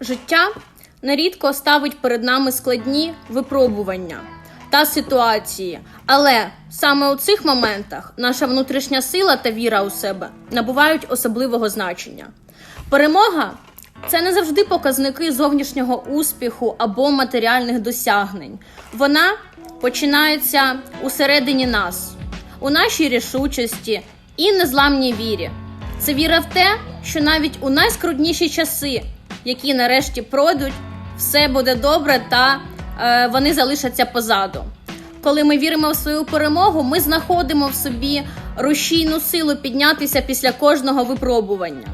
Життя нерідко ставить перед нами складні випробування та ситуації, але саме у цих моментах наша внутрішня сила та віра у себе набувають особливого значення. Перемога це не завжди показники зовнішнього успіху або матеріальних досягнень. Вона починається усередині нас, у нашій рішучості і незламній вірі. Це віра в те, що навіть у найскрутніші часи, які нарешті пройдуть, все буде добре та е, вони залишаться позаду. Коли ми віримо в свою перемогу, ми знаходимо в собі рушійну силу піднятися після кожного випробування.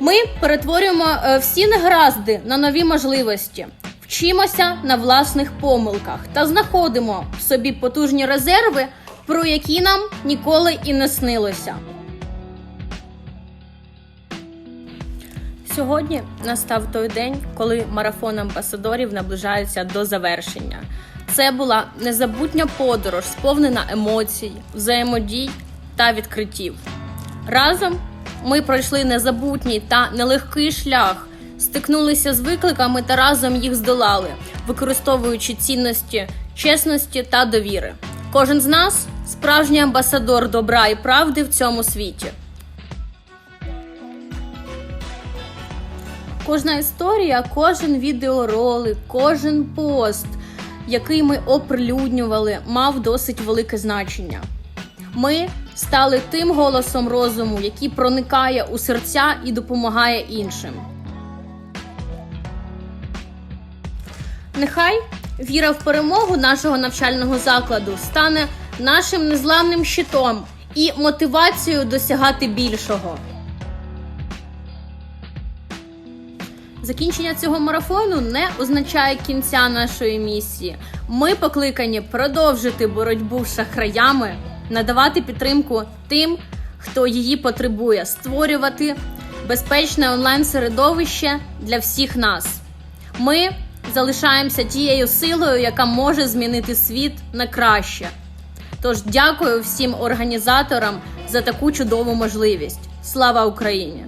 Ми перетворюємо е, всі негаразди на нові можливості, вчимося на власних помилках та знаходимо в собі потужні резерви, про які нам ніколи і не снилося. Сьогодні настав той день, коли марафон амбасадорів наближається до завершення. Це була незабутня подорож, сповнена емоцій, взаємодій та відкриттів. Разом ми пройшли незабутній та нелегкий шлях, стикнулися з викликами та разом їх здолали, використовуючи цінності чесності та довіри. Кожен з нас справжній амбасадор добра і правди в цьому світі. Кожна історія, кожен відеоролик, кожен пост, який ми оприлюднювали, мав досить велике значення. Ми стали тим голосом розуму, який проникає у серця і допомагає іншим. Нехай віра в перемогу нашого навчального закладу стане нашим незламним щитом і мотивацією досягати більшого. Закінчення цього марафону не означає кінця нашої місії. Ми покликані продовжити боротьбу з шахраями, надавати підтримку тим, хто її потребує, створювати безпечне онлайн-середовище для всіх нас. Ми залишаємося тією силою, яка може змінити світ на краще. Тож дякую всім організаторам за таку чудову можливість. Слава Україні!